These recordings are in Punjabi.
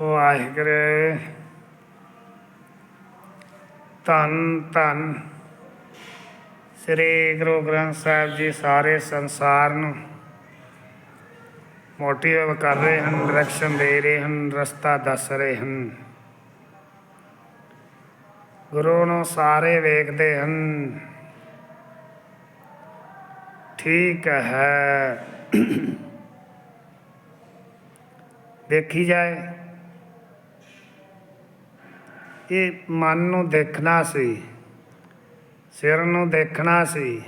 ਵਾਹਿਗੁਰੂ। ਧੰਨ ਧੰਨ। ਸ੍ਰੀ ਗੁਰੂ ਗ੍ਰੰਥ ਸਾਹਿਬ ਜੀ ਸਾਰੇ ਸੰਸਾਰ ਨੂੰ ਮੋਟੀਵੇਟ ਕਰ ਰਹੇ ਹਨ ਡਾਇਰੈਕਸ਼ਨ ਦੇ ਰਹੇ ਹਨ, ਰਸਤਾ ਦੱਸ ਰਹੇ ਹਨ। ਗੁਰੂ ਨੂੰ ਸਾਰੇ ਵੇਖਦੇ ਹਨ। ਠੀਕ ਹੈ। ਦੇਖੀ ਜਾਏ। ਇਹ ਮਨ ਨੂੰ ਦੇਖਣਾ ਸੀ, ਸਿਰ ਨੂੰ ਦੇਖਣਾ ਸੀ।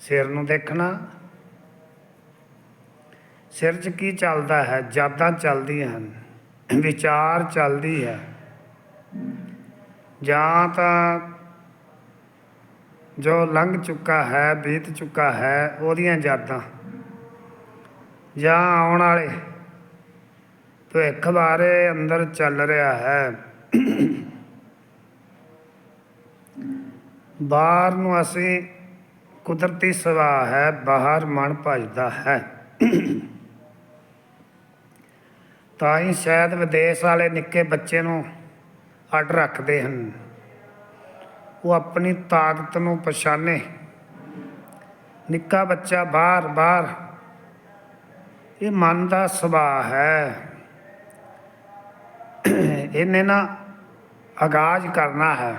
ਸਿਰ ਨੂੰ ਦੇਖਣਾ। ਸਿਰ 'ਚ ਕੀ ਚੱਲਦਾ ਹੈ? ਯਾਦਾਂ ਚੱਲਦੀਆਂ ਹਨ, ਵਿਚਾਰ ਚੱਲਦੀ ਹੈ। ਜਾਂ ਤਾਂ ਜੋ ਲੰਘ ਚੁੱਕਾ ਹੈ, ਬੀਤ ਚੁੱਕਾ ਹੈ, ਉਹਦੀਆਂ ਯਾਦਾਂ ਜਾਂ ਆਉਣ ਵਾਲੇ ਭਵਿੱਖ ਬਾਰੇ ਅੰਦਰ ਚੱਲ ਰਿਹਾ ਹੈ। ਬਾਹਰ ਨੂੰ ਅਸੀਂ ਕੁਦਰਤੀ ਸੁਭਾਅ ਹੈ, ਬਾਹਰ ਮਨ ਭਜਦਾ ਹੈ। ਤਾਂ ਹੀ ਸ਼ਾਇਦ ਵਿਦੇਸ਼ ਵਾਲੇ ਨਿੱਕੇ ਬੱਚੇ ਨੂੰ ਅੱਡ ਰੱਖਦੇ ਹਨ। ਉਹ ਆਪਣੀ ਤਾਕਤ ਨੂੰ ਪਛਾਣੇ। ਨਿੱਕਾ ਬੱਚਾ ਬਾਹਰ ਬਾਹਰ ਇਹ ਮਨ ਦਾ ਸੁਭਾਅ ਹੈ। ਇਹਨੇ ਨਾ ਆਗਾਜ਼ ਕਰਨਾ ਹੈ।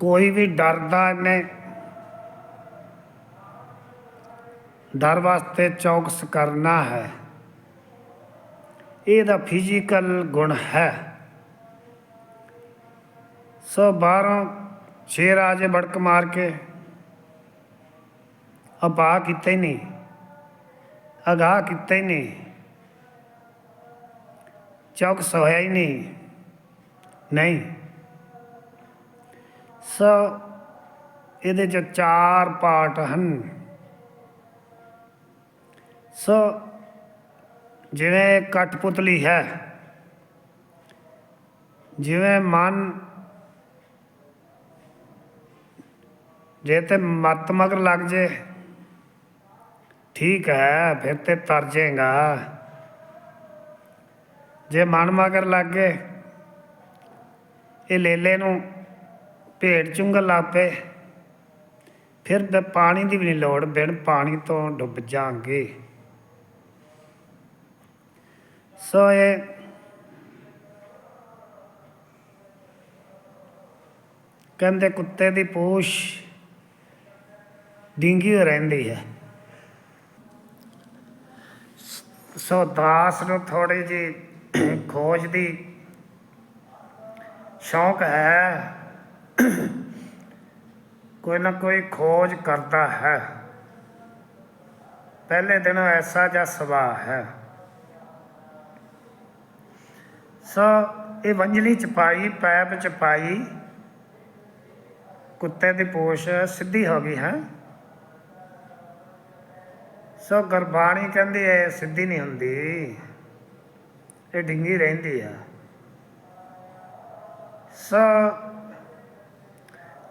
ਕੋਈ ਵੀ ਡਰਦਾ ਇਹਨੇ ਡਰ ਵਾਸਤੇ ਚੌਕਸ ਕਰਨਾ ਹੈ। ਇਹਦਾ ਫਿਜ਼ੀਕਲ ਗੁਣ ਹੈ। ਸੋ ਬਾਹਰੋਂ ਸ਼ੇਰ ਆ ਬੜਕ ਮਾਰ ਕੇ ਅਪਾ ਕੀਤਾ ਹੀ ਨਹੀਂ ਅਗਾਹ ਕੀਤਾ ਹੀ ਨਹੀਂ ਚੌਕਸ ਹੋਇਆ ਹੀ ਨਹੀਂ। ਨਹੀਂ। ਸੋ ਇਹਦੇ ਚ ਚਾਰ ਪਾਰਟ ਹਨ। ਸੋ ਜਿਵੇਂ ਕਠਪੁਤਲੀ ਹੈ, ਜਿਵੇਂ ਮਨ ਜੇ ਤੇ ਮਤ ਮਗਰ ਲੱਗ ਜੇ, ਠੀਕ ਹੈ, ਫਿਰ ਤੇ ਤਰ ਜਾਏਗਾ ਜੇ ਮਨ ਮਗਰ ਲੱਗ ਗਏ, ਇਹ ਲੇਲੇ ਨੂੰ ਭੇਡ ਚੁੰਗਲ ਲਾਪੇ ਫਿਰ ਤੇ ਪਾਣੀ ਦੀ ਵੀ ਨਹੀਂ ਲੋੜ, ਬਿਨ ਪਾਣੀ ਤੋਂ ਡੁੱਬ ਜਾਾਂਗੇ ਸੋ ਇਹ ਕਹਿੰਦੇ ਕੁੱਤੇ ਦੀ ਪੂਛ ਡਿੰਗੀ ਹੋਈ ਰਹਿੰਦੀ ਹੈ। ਸੋ ਦਾਸ ਨੂੰ ਥੋੜੀ ਜੀ ਖੋਜ ਦੀ। ਸ਼ੌਕ ਹੈ। ਕੋਈ ਨਾ ਕੋਈ ਖੋਜ ਕਰਦਾ ਹੈ। ਪਹਿਲੇ ਦਿਨ ਐਸਾ ਜਿਹਾ ਸੁਭਾਅ ਹੈ। ਸੋ ਇਹ ਵੰਜਲੀ ਚ ਪਾਈ ਪੈਪ ਚ ਪਾਈ ਕੁੱਤੇ ਦੀ ਪੋਸ਼ ਸਿੱਧੀ ਹੋ ਗਈ ਹੈ। ਸੋ ਗੁਰਬਾਣੀ ਕਹਿੰਦੀ ਐ ਸਿੱਧੀ ਨਹੀਂ ਹੁੰਦੀ। ਇਹ ਡਿੰਗੀ ਰਹਿੰਦੀ ਆ। ਸੋ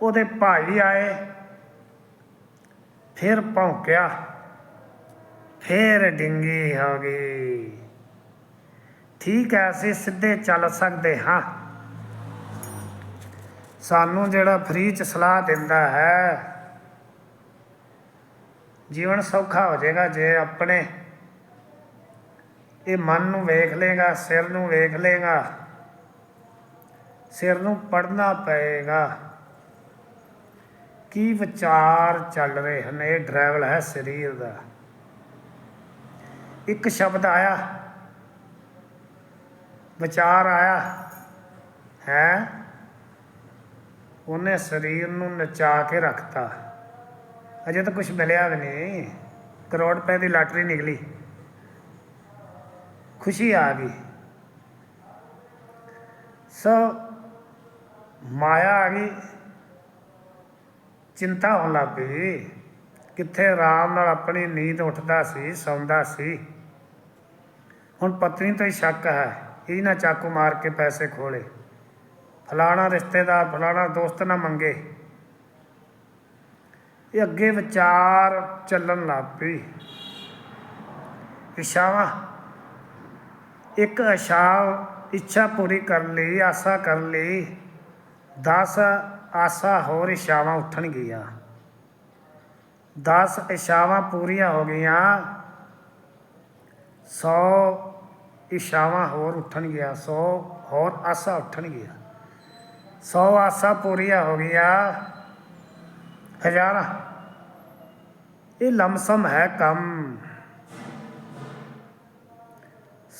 ਉਹਦੇ ਭਾਈ ਆਏ, ਫਿਰ ਭੌਂਕਿਆ, ਫਿਰ ਡਿੰਗੀ ਹੋ ਗਈ। ਠੀਕ ਹੈ ਅਸੀਂ ਸਿੱਧੇ ਚੱਲ ਸਕਦੇ ਹਾਂ। ਸਾਨੂੰ ਜਿਹੜਾ ਫ੍ਰੀ ਚ ਸਲਾਹ ਦਿੰਦਾ ਹੈ, ਜੀਵਨ ਸੌਖਾ ਹੋ ਜਾਏਗਾ ਜੇ ਆਪਣੇ ਇਹ ਮਨ ਨੂੰ ਵੇਖ ਲੇਗਾ ਸਿਰ ਨੂੰ ਵੇਖ ਲੇਗਾ ਸਿਰ ਨੂੰ ਪੜਨਾ ਪਏਗਾ। ਕੀ ਵਿਚਾਰ ਚੱਲ ਰਹੇ ਹਨ? ਇਹ ਡਰਾਈਵਲ ਹੈ ਸਰੀਰ ਦਾ। ਇੱਕ ਸ਼ਬਦ ਆਇਆ। ਵਿਚਾਰ ਆਇਆ। ਹੈ। ਉਹਨੇ ਸਰੀਰ ਨੂੰ ਨਚਾ ਕੇ ਰੱਖਤਾ। ਅਜੇ ਤਾਂ ਕੁਝ ਮਿਲਿਆ ਵੀ ਨਹੀਂ। ਕਰੋੜ ਰੁਪਏ ਦੀ ਲਾਟਰੀ ਨਿਕਲੀ। ਖੁਸ਼ੀ ਆ ਗਈ। ਸੋ ਮਾਇਆ ਆ ਗਈ। ਚਿੰਤਾ ਹੋਣ ਲੱਗ ਪਈ। ਕਿੱਥੇ ਆਰਾਮ ਨਾਲ ਆਪਣੀ ਨੀਂਦ ਉੱਠਦਾ ਸੀ, ਸੌਂਦਾ ਸੀ। ਹੁਣ ਪਤਨੀ ਤੋਂ ਹੀ ਸ਼ੱਕ ਹੈ ਇਹ ਨਾ ਚਾਕੂ ਮਾਰ ਕੇ ਪੈਸੇ ਖੋਲੇ। ਫਲਾਣਾ ਰਿਸ਼ਤੇਦਾਰ, ਫਲਾਣਾ ਦੋਸਤ ਨਾ ਮੰਗੇ। ਇਹ ਅੱਗੇ ਵਿਚਾਰ ਚੱਲਣ ਲੱਗ ਪਈ। ਇਸ਼ਾਵਾ ਇੱਕ ਆਸ਼ਾ ਇੱਛਾ ਪੂਰੀ ਕਰ ਲਈ, ਆਸਾ ਕਰ ਲਈ 10 ਆਸਾ ਹੋਰ ਇਸ਼ਾਵਾਂ ਉੱਠਣਗੀਆਂ 10 ਇਸ਼ਾਵਾਂ ਪੂਰੀਆਂ ਹੋ ਗਈਆਂ 100 ਇਸ਼ਾਵਾਂ ਹੋਰ ਉੱਠਣਗੀਆਂ 100 ਹੋਰ ਆਸਾ ਉੱਠਣਗੀਆਂ 100 ਆਸਾ ਪੂਰੀਆਂ ਹੋ ਗਈਆਂ, ਹਜ਼ਾਰਾਂ। ਇਹ ਲਮਸਮ ਹੈ ਕੰਮ।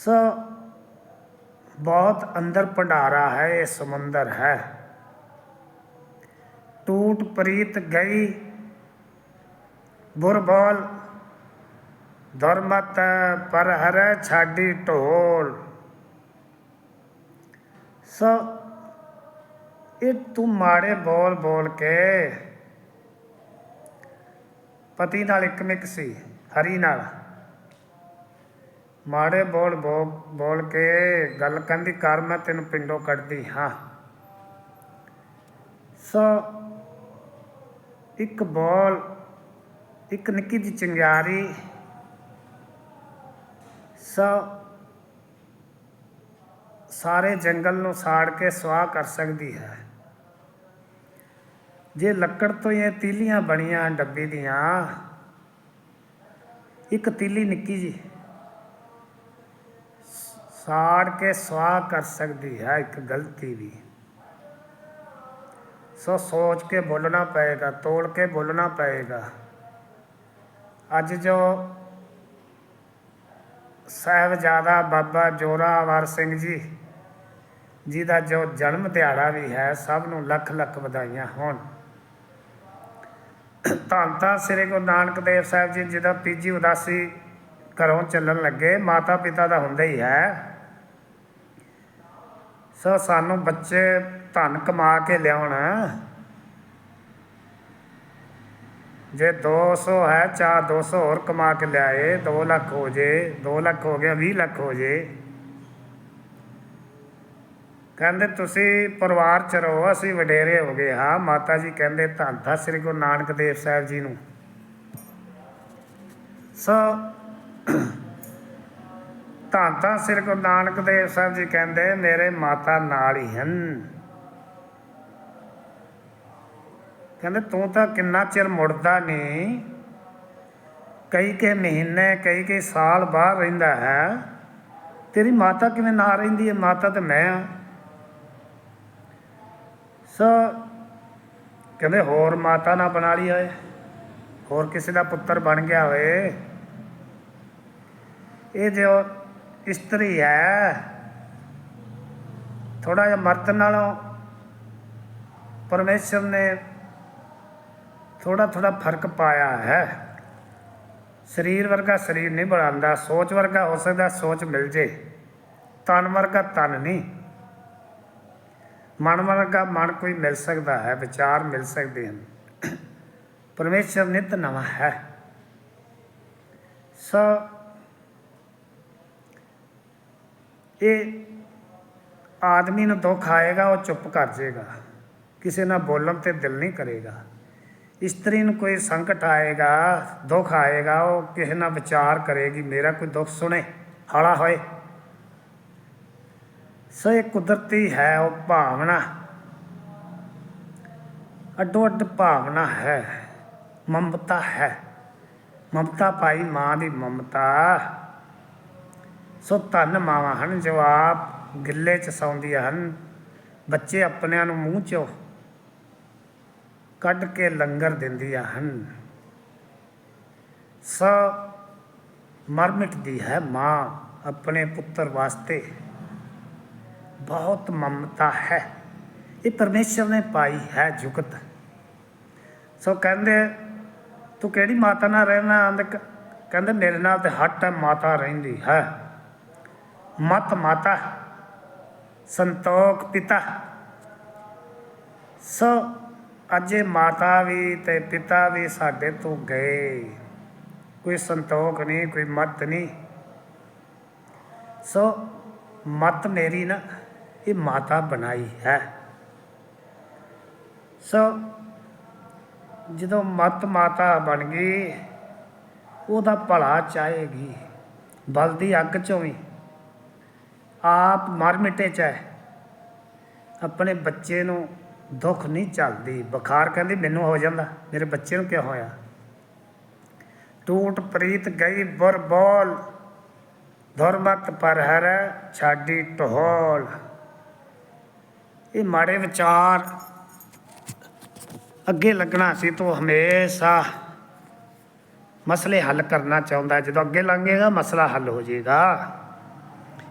ਸੋ ਬਹੁਤ ਅੰਦਰ ਭੰਡਾਰਾ ਹੈ, ਇਹ ਸਮੁੰਦਰ ਹੈ। ਟੂਟ ਪ੍ਰੀਤ ਗਈ, ਬੁਰਬੋਲ ਧਰਮਤ ਪਰ ਹਰ ਛਾਡੀ ਢੋਲ। ਸੋ, ਇਹ ਤੂੰ ਮਾੜੇ ਬੋਲ ਬੋਲ ਕੇ ਪਤੀ ਨਾਲ ਇੱਕ ਸੀ, ਹਰੀ ਨਾਲ। ਮਾੜੇ ਬੋਲ ਬੋ- ਬੋਲ ਕੇ ਗੱਲ ਕਹਿੰਦੀ, ਕਰ, ਮੈਂ ਤੈਨੂੰ ਪਿੰਡੋਂ ਕੱਢਦੀ, ਹਾਂ। ਸੋ ਇੱਕ ਬੋਲ, ਇੱਕ ਨਿੱਕੀ ਜਿਹੀ ਚੰਗਿਆਰੀ, ਸੋ ਸਾਰੇ ਜੰਗਲ ਨੂੰ ਸਾੜ ਕੇ ਸਵਾਹ ਕਰ ਸਕਦੀ ਹੈ। ਜੇ ਲੱਕੜ ਤੋਂ ਇਹ ਤੀਲੀਆਂ ਬਣੀਆਂ ਡੱਬੀ ਦੀਆਂ, ਇੱਕ ਤੀਲੀ ਨਿੱਕੀ ਜੀ ਸਾੜ ਕੇ ਸਵਾਹ ਕਰ ਸਕਦੀ ਹੈ ਇੱਕ ਗਲਤੀ ਵੀ। ਸੋ ਸੋਚ ਕੇ ਬੋਲਣਾ ਪਏਗਾ ਤੋੜ ਕੇ ਬੋਲਣਾ ਪਏਗਾ। ਅੱਜ ਜੋ ਸਾਹਿਬਜ਼ਾਦਾ ਬਾਬਾ ਜੋਰਾਵਰ ਸਿੰਘ ਜੀ ਜੀ ਦਾ ਜੋ ਜਨਮ ਦਿਹਾੜਾ ਵੀ ਹੈ, ਸਭ ਨੂੰ ਲੱਖ ਲੱਖ ਵਧਾਈਆਂ ਹੋਣ। ਧੰਨ ਧੰਨ ਸ੍ਰੀ ਗੁਰੂ ਨਾਨਕ ਦੇਵ ਸਾਹਿਬ ਜੀ, ਜਿਹਦਾ ਤੀਜੀ ਉਦਾਸੀ ਘਰੋਂ ਚੱਲਣ ਲੱਗੇ ਮਾਤਾ ਪਿਤਾ ਦਾ ਹੁੰਦਾ ਹੀ ਹੈ। ਸੋ ਸਾਨੂੰ ਬੱਚੇ ਧਨ ਕਮਾ ਕੇ ਲਿਆਉਣ। ਜੇ 200 ਹੈ ਚਾ 200 ਹੋਰ ਕਮਾ ਕੇ ਲਿਆਏ 2 ਲੱਖ ਹੋ ਜੇ 2 ਲੱਖ ਹੋ ਗਿਆ 20 ਲੱਖ ਹੋ ਜੇ। ਕਹਿੰਦੇ, ਤੁਸੀਂ ਪਰਿਵਾਰ ਚ ਰਹੋ, ਅਸੀਂ ਵਡੇਰੇ ਹੋ ਗਏ ਹਾਂ। ਮਾਤਾ ਜੀ ਕਹਿੰਦੇ, ਧੰਨ ਧੰਨ ਸ੍ਰੀ ਗੁਰੂ ਨਾਨਕ ਦੇਵ ਸਾਹਿਬ ਜੀ ਨੂੰ। ਸੋ ਧੰਨ ਧੰਨ ਸ੍ਰੀ ਗੁਰੂ ਨਾਨਕ ਦੇਵ ਸਾਹਿਬ ਜੀ ਕਹਿੰਦੇ, ਮੇਰੇ ਮਾਤਾ ਨਾਲ ਹੀ ਹਨ। ਕਹਿੰਦੇ, ਤੂੰ ਤਾਂ ਕਿੰਨਾ ਚਿਰ ਮੁੜਦਾ ਨਹੀਂ। ਕਈ ਕੇ ਮਹੀਨੇ ਕਈ ਕਈ ਸਾਲ ਬਾਹਰ ਰਹਿੰਦਾ ਹੈ। ਤੇਰੀ ਮਾਤਾ ਕਿਵੇਂ ਨਾ ਰਹਿੰਦੀ ਹੈ? ਮਾਤਾ ਤੇ ਮੈਂ ਆ ਸੋ ਕਹਿੰਦੇ, ਹੋਰ ਮਾਤਾ ਨਾ ਬਣਾ ਲਈ ਹੋਏ। ਹੋਰ ਕਿਸੇ ਦਾ ਪੁੱਤਰ ਬਣ ਗਿਆ ਹੋਏ। ਇਹ ਜੋ ਇਸਤਰੀ ਹੈ। ਥੋੜਾ ਜਿਹਾ ਮਰਦ ਨਾਲੋਂ ਪਰਮੇਸ਼ਰ ਨੇ ਥੋੜਾ ਥੋੜਾ ਫ਼ਰਕ ਪਾਇਆ ਹੈ। ਸਰੀਰ ਵਰਗਾ ਸਰੀਰ ਨਹੀਂ ਬਣਾਉਂਦਾ, ਸੋਚ ਵਰਗਾ ਹੋ ਸਕਦਾ ਸੋਚ ਮਿਲ ਜੇ। ਤਨ ਵਰਗਾ ਤਨ ਨਹੀਂ। ਮਨ ਵਰਗਾ ਮਨ ਕੋਈ ਮਿਲ ਸਕਦਾ ਹੈ, ਵਿਚਾਰ ਮਿਲ ਸਕਦੇ ਹਨ। ਪਰਮੇਸ਼ਰ ਨਿਤ ਨਵਾਂ ਹੈ। ਸੋ ਇਹ ਆਦਮੀ ਨੂੰ ਦੁੱਖ ਆਏਗਾ, ਉਹ ਚੁੱਪ ਕਰ ਜਾਏਗਾ। ਕਿਸੇ ਨਾਲ ਬੋਲਣ ਤੇ ਦਿਲ ਨਹੀਂ ਕਰੇਗਾ। ਇਸਤਰੀ ਨੂੰ ਕੋਈ ਸੰਕਟ ਆਏਗਾ, ਦੁੱਖ ਆਏਗਾ, ਉਹ ਕਿਸੇ ਨਾਲ ਵਿਚਾਰ ਕਰੇਗੀ, ਮੇਰਾ ਕੋਈ ਦੁੱਖ ਸੁਣੇ, ਹਾਲਾ ਹੋਏ। ਸੋ ਇਹ ਕੁਦਰਤੀ ਹੈ, ਉਹ ਭਾਵਨਾ। ਅੱਡੋ ਅੱਡ ਭਾਵਨਾ ਹੈ, ਮਮਤਾ ਹੈ। ਮਮਤਾ ਪਾਈ ਮਾਂ ਦੀ ਮਮਤਾ। ਸੋ ਧੰਨ ਮਾਵਾਂ ਹਨ, ਜੋ ਆਪ ਗਿੱਲੇ ਚ ਸੌਂਦੀਆਂ ਹਨ। ਬੱਚੇ ਆਪਣਿਆਂ ਨੂੰ ਮੂੰਹ ਚੋਂ ਕੱਢ ਕੇ ਲੰਗਰ ਦਿੰਦੀਆਂ ਹਨ। ਸੋ ਮਰਮਿਟਦੀ ਹੈ ਮਾਂ ਆਪਣੇ ਪੁੱਤਰ ਵਾਸਤੇ ਬਹੁਤ ਮਮਤਾ ਹੈ। ਇਹ ਪਰਮੇਸ਼ਰ ਨੇ ਪਾਈ ਹੈ ਜੁਗਤ। ਸੋ ਕਹਿੰਦੇ, ਤੂੰ ਕਿਹੜੀ ਮਾਤਾ ਨਾਲ ਰਹਿਣਾ ਕਹਿੰਦੇ, ਮੇਰੇ ਨਾਲ ਤੇ ਹੱਟ ਹੈ, ਮਾਤਾ ਰਹਿੰਦੀ ਹੈ। ਮਤ ਮਾਤਾ, ਸੰਤੋਖ ਪਿਤਾ। ਸੋ, ਅਜੇ ਮਾਤਾ ਵੀ ਤੇ ਪਿਤਾ ਵੀ ਸਾਡੇ ਤੋਂ ਗਏ। ਕੋਈ ਸੰਤੋਖ ਨਹੀਂ, ਕੋਈ ਮਤ ਨਹੀਂ। ਸੋ, ਮਤ ਮੇਰੀ ਨਾ, ਇਹ ਮਾਤਾ ਬਣਾਈ ਹੈ। ਸੋ, ਜਦੋਂ ਮਤ ਮਾਤਾ ਬਣ ਗਈ, ਉਹਦਾ ਭਲਾ ਚਾਹੇਗੀ। ਬਲਦੀ ਅੱਗ ਚੋਂ ਵੀ ਆਪ ਮਰ ਮਿਟੇ ਚਾਹੇ ਆਪਣੇ ਬੱਚੇ ਨੂੰ ਦੁੱਖ ਨਹੀਂ ਚੱਲਦੀ। ਬੁਖਾਰ ਕਹਿੰਦੀ, ਮੈਨੂੰ ਹੋ ਜਾਂਦਾ। ਮੇਰੇ ਬੱਚੇ ਨੂੰ ਕਿਉਂ ਹੋਇਆ? ਟੂਟ ਪ੍ਰੀਤ ਗਈ ਬੁਰ ਬੋਲ ਧਰਮਤ ਪਰ ਹਰ ਛਾਡੀ ਢੋਲ। ਇਹ ਮਾੜੇ ਵਿਚਾਰ ਅੱਗੇ ਲੱਗਣਾ ਸੀ ਤੂੰ ਹਮੇਸ਼ਾ ਮਸਲੇ ਹੱਲ ਕਰਨਾ ਚਾਹੁੰਦਾ। ਜਦੋਂ ਅੱਗੇ ਲੰਘੇਗਾ, ਮਸਲਾ ਹੱਲ ਹੋ ਜਾਏਗਾ।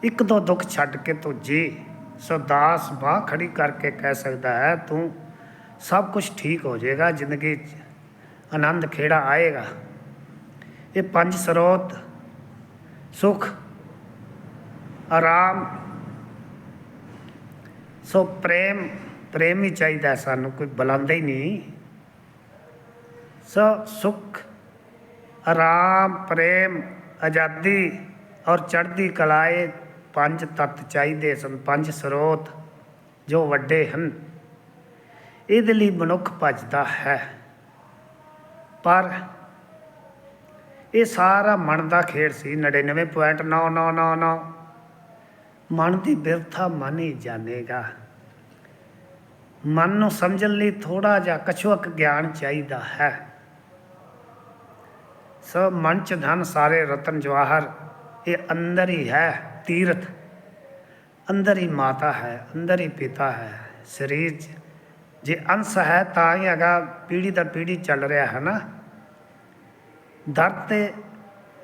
ਇੱਕ ਦੋ ਦੁੱਖ ਛੱਡ ਕੇ ਤੂੰ ਜੀ। ਸੋ ਦਾਸ ਬਾਹ ਖੜੀ ਕਰਕੇ ਕਹਿ ਸਕਦਾ ਹੈ, ਤੂੰ ਸਭ ਕੁਝ ਠੀਕ ਹੋ ਜਾਏਗਾ, ਜ਼ਿੰਦਗੀ 'ਚ ਆਨੰਦ ਖੇੜਾ ਆਏਗਾ। ਇਹ ਪੰਜ ਸਰੋਤ, ਸੁਖ, ਆਰਾਮ, ਸੋ ਪ੍ਰੇਮ ਪ੍ਰੇਮ ਹੀ ਚਾਹੀਦਾ ਸਾਨੂੰ, ਕੋਈ ਬੁਲਾਉਂਦਾ ਹੀ ਨਹੀਂ। ਸੋ ਸੁਖ, ਆਰਾਮ, ਪ੍ਰੇਮ, ਆਜ਼ਾਦੀ ਔਰ ਚੜ੍ਹਦੀ ਕਲਾਏ ਪੰਜ ਤੱਤ ਚਾਹੀਦੇ ਸਨ, ਪੰਜ ਸਰੋਤ ਜੋ ਵੱਡੇ ਹਨ। ਇਹਦੇ ਲਈ ਮਨੁੱਖ ਭੱਜਦਾ ਹੈ। ਪਰ ਇਹ ਸਾਰਾ ਮਨ ਦਾ ਖੇਡ ਸੀ। 99.9999 ਮਨ ਦੀ ਬਿਰਥਾ ਮਨ ਹੀ ਜਾਣੇਗਾ। ਮਨ ਨੂੰ ਸਮਝਣ ਲਈ ਥੋੜਾ ਜਿਹਾ ਕਛੁਅਕ ਗਿਆਨ ਚਾਹੀਦਾ ਹੈ। ਸੋ ਮਨ ਚ ਧਨ, ਸਾਰੇ ਰਤਨ, ਜਵਾਹਰ ਇਹ ਅੰਦਰ ਹੀ ਹੈ। ਤੀਰਥ ਅੰਦਰ ਹੀ ਮਾਤਾ ਹੈ, ਅੰਦਰ ਹੀ ਪਿਤਾ ਹੈ। ਸਰੀਰ 'ਚ ਜੇ ਅੰਸ਼ ਹੈ ਤਾਂ ਹੀ ਹੈਗਾ, ਪੀੜੀ ਦਰ ਪੀੜੀ ਚੱਲ ਰਿਹਾ ਹੈ ਨਾ। ਦਰ ਤੇ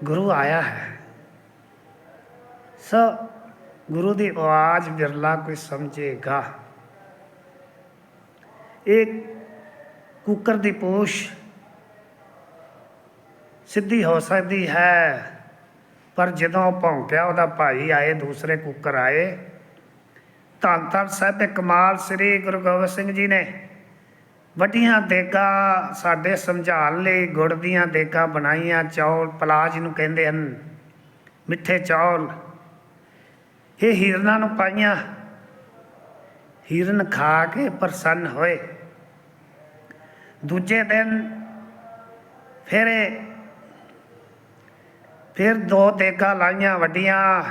ਗੁਰੂ ਆਇਆ ਹੈ। ਸੋ ਗੁਰੂ ਦੀ ਆਵਾਜ਼ ਬਿਰਲਾ ਕੋਈ ਸਮਝੇਗਾ। ਇਹ ਕੁੱਕਰ ਦੀ ਪੋਸ਼ ਸਿੱਧੀ ਹੋ ਸਕਦੀ ਹੈ। ਪਰ ਜਦੋਂ ਉਹ ਭੌਂਕਿਆ ਉਹਦਾ ਭਾਈ ਆਏ, ਦੂਸਰੇ ਕੁੱਕਰ ਆਏ, ਧੰਨ ਧੰਨ ਸਾਹਿਬ ਕਮਾਲ ਸ੍ਰੀ ਗੁਰੂ ਗੋਬਿੰਦ ਸਿੰਘ ਜੀ ਨੇ ਵੱਡੀਆਂ ਦੇਗਾ ਸਾਡੇ ਸਮਝਾਉਣ ਲਈ ਗੁੜ ਦੀਆਂ ਦੇਗਾ ਬਣਾਈਆਂ, ਚੌਲ ਪਲਾਜ ਨੂੰ ਕਹਿੰਦੇ ਹਨ, ਮਿੱਠੇ ਚੌਲ। ਇਹ ਹੀਰਨਾਂ ਨੂੰ ਪਾਈਆਂ। ਹੀਰਨ ਖਾ ਕੇ ਪ੍ਰਸੰਨ ਹੋਏ। ਦੂਜੇ ਦਿਨ ਫਿਰ ਫਿਰ ਦੋ ਦੇਗਾ ਲਾਈਆਂ ਵੱਡੀਆਂ,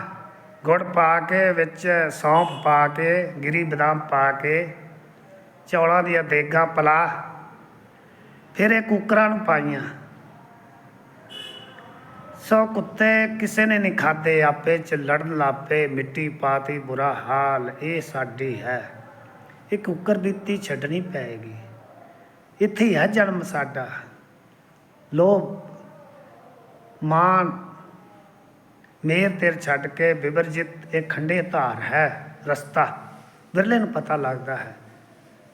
ਗੁੜ ਪਾ ਕੇ ਵਿੱਚ ਸੌਂਫ ਪਾ ਕੇ, ਗਿਰੀ ਬਦਾਮ ਪਾ ਕੇ, ਚੌਲਾਂ ਦੀਆਂ ਦੇਗਾ ਪਲਾ, ਫਿਰ ਇਹ ਕੁੱਕਰਾਂ ਨੂੰ ਪਾਈਆਂ। ਸੋ ਕੁੱਤੇ ਕਿਸੇ ਨੇ ਨਹੀਂ ਖਾਦੇ ਆਪੇ ਚ ਲੜਨ ਲਾਪੇ, ਮਿੱਟੀ ਪਾਤੀ, ਬੁਰਾ ਹਾਲ, ਇਹ ਸਾਡੀ ਹੈ। ਇਹ ਕੁੱਕਰ ਬੀਤੀ ਛੱਡਣੀ ਪਏਗੀ। ਇੱਥੇ ਹੈ ਜਨਮ ਸਾਡਾ। ਲੋਭ ਮਾਨ ਮੇਰ ਤੇਰ ਛੱਡ ਕੇ ਬਿਵਰਜਿਤ ਇਹ ਖੰਡੇ ਧਾਰ ਹੈ, ਰਸਤਾ। ਵਿਰਲੇ ਨੂੰ ਪਤਾ ਲੱਗਦਾ ਹੈ।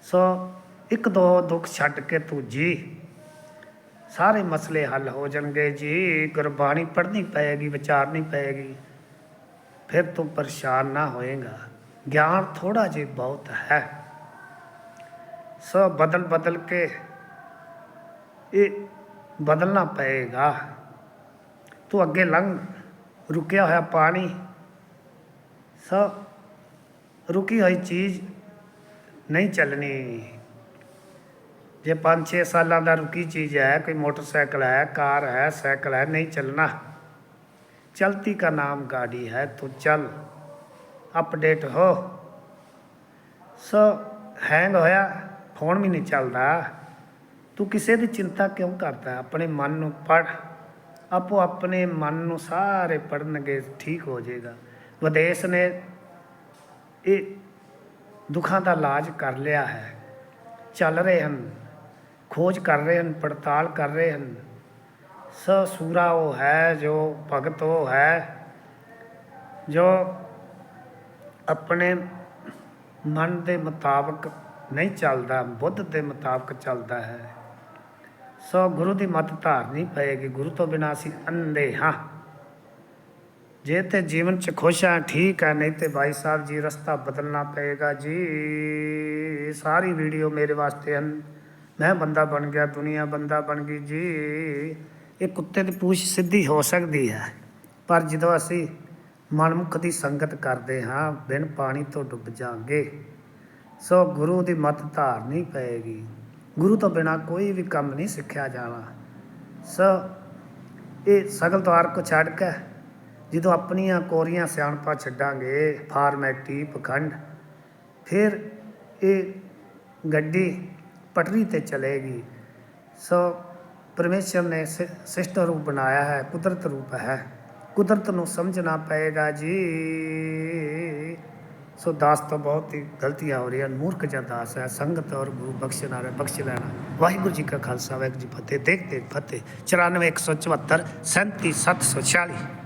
ਸੋ ਇੱਕ ਦੋ ਦੁੱਖ ਛੱਡ ਕੇ ਤੂੰ ਜੀ। ਸਾਰੇ ਮਸਲੇ ਹੱਲ ਹੋ ਜਾਣਗੇ ਜੀ। ਗੁਰਬਾਣੀ ਪੜ੍ਹਨੀ ਪਏਗੀ, ਵਿਚਾਰਨੀ ਪਏਗੀ। ਫਿਰ ਤੂੰ ਪਰੇਸ਼ਾਨ ਨਾ ਹੋਏਗਾ। ਗਿਆਨ ਥੋੜਾ ਜਿਹਾ ਬਹੁਤ ਹੈ। ਸੋ ਬਦਲ ਬਦਲ ਕੇ ਇਹ ਬਦਲਣਾ ਪਏਗਾ। ਤੂੰ ਅੱਗੇ ਲੰਘ। ਰੁਕਿਆ ਹੋਇਆ ਪਾਣੀ ਸਭ ਰੁਕੀ ਹੋਈ ਚੀਜ਼ ਨਹੀਂ ਚੱਲਣੀ ਜੇ 5-6 ਸਾਲਾਂ ਦਾ ਰੁਕੀ ਚੀਜ਼ ਹੈ ਕੋਈ ਮੋਟਰਸਾਈਕਲ ਹੈ ਕਾਰ ਹੈ ਸਾਈਕਲ ਹੈ ਨਹੀਂ ਚੱਲਣਾ ਚਲਤੀ का नाम गाड़ी है तो चल अपडेट हो ਸੋ ਹੈਂਗ ਹੋਇਆ ਫੋਨ ਵੀ ਨਹੀਂ ਚੱਲਦਾ ਤੂੰ ਕਿਸੇ ਦੀ ਚਿੰਤਾ ਕਿਉਂ ਕਰਦਾ ਆਪਣੇ ਮਨ ਨੂੰ ਪੜ ਆਪੋ ਆਪਣੇ ਮਨ ਨੂੰ ਸਾਰੇ ਪੜਨਗੇ ਠੀਕ ਹੋ ਜਾਏਗਾ। ਵਿਦੇਸ਼ ਨੇ ਇਹ ਦੁੱਖਾਂ ਦਾ ਇਲਾਜ ਕਰ ਲਿਆ ਹੈ। ਚੱਲ ਰਹੇ ਹਨ, ਖੋਜ ਕਰ ਰਹੇ ਹਨ, ਪੜਤਾਲ ਕਰ ਰਹੇ ਹਨ। ਸ ਸੂਰਾ ਉਹ ਹੈ ਜੋ ਭਗਤ ਉਹ ਹੈ, ਜੋ ਆਪਣੇ ਮਨ ਦੇ ਮੁਤਾਬਕ ਨਹੀਂ ਚੱਲਦਾ, ਬੁੱਧ ਦੇ ਮੁਤਾਬਕ ਚੱਲਦਾ ਹੈ। ਸੋ ਗੁਰੂ ਦੀ ਮੱਤ ਧਾਰਨੀ ਪਏਗੀ, ਗੁਰੂ ਤੋਂ ਬਿਨਾਂ ਅਸੀਂ ਅੰਧੇ ਹਾਂ। ਜੇ ਤੇ ਜੀਵਨ ਚ ਖੁਸ਼ ਆ ਠੀਕ ਹੈ, ਨਹੀਂ ਤੇ ਭਾਈ ਸਾਹਿਬ ਜੀ, ਰਸਤਾ ਬਦਲਣਾ ਪਏਗਾ ਜੀ। ਸਾਰੀ ਵੀਡੀਓ ਮੇਰੇ ਵਾਸਤੇ ਹਨ। ਮੈਂ ਬੰਦਾ ਬਣ ਗਿਆ, ਦੁਨੀਆ ਬੰਦਾ ਬਣ ਗਈ ਜੀ। ਇਹ ਕੁੱਤੇ ਦੀ ਪੂਛ ਸਿੱਧੀ ਹੋ ਸਕਦੀ ਹੈ, ਪਰ ਜਦੋਂ ਅਸੀਂ ਮਨਮੁਖ ਦੀ ਸੰਗਤ ਕਰਦੇ ਹਾਂ, ਬਿਨ ਪਾਣੀ ਤੋਂ ਡੁੱਬ ਜਾਾਂਗੇ। ਸੋ ਗੁਰੂ ਦੀ ਮੱਤ ਧਾਰਨੀ ਪਏਗੀ। ਗੁਰੂ ਤੋਂ ਬਿਨਾ ਕੋਈ ਵੀ ਕੰਮ ਨਹੀਂ ਸਿੱਖਿਆ ਜਾਣਾ। ਸੋ, ਇਹ ਸਗਲ ਦਵਾਰ ਕੋ ਛੱਡ ਕੇ ਜਦੋਂ ਆਪਣੀਆਂ ਕੋਰੀਆਂ ਸਿਆਣਪਾਂ ਛੱਡਾਂਗੇ ਫਾਰਮੈਟੀ ਪਖੰਡ, ਫਿਰ ਇਹ ਗੱਡੀ ਪਟਰੀ ਤੇ ਚਲੇਗੀ। ਸੋ, ਪਰਮੇਸ਼ਰ ਨੇ ਸਿ- ਸਿਸ਼ਟ ਰੂਪ ਬਣਾਇਆ ਹੈ, ਕੁਦਰਤ ਰੂਪ ਹੈ। ਕੁਦਰਤ ਨੂੰ ਸਮਝਣਾ ਪਏਗਾ ਜੀ। ਸੋ ਦਾਸ ਤੋਂ ਬਹੁਤ ਹੀ ਗਲਤੀਆਂ ਹੋ ਰਹੀਆਂ, ਮੂਰਖ ਜਾਂ ਦਾਸ ਹੈ, ਸੰਗਤ ਔਰ ਗੁਰੂ ਬਖਸ਼ਣ ਵਾਲਾ ਬਖਸ਼ ਲੈਣਾ। ਵਾਹਿਗੁਰੂ ਜੀ ਕਾ ਖਾਲਸਾ, ਵਾਹਿਗੁਰੂ ਜੀ ਫਤਿਹ, ਦੇਖ ਦੇਖ ਫਤਿਹ 94 174 37 746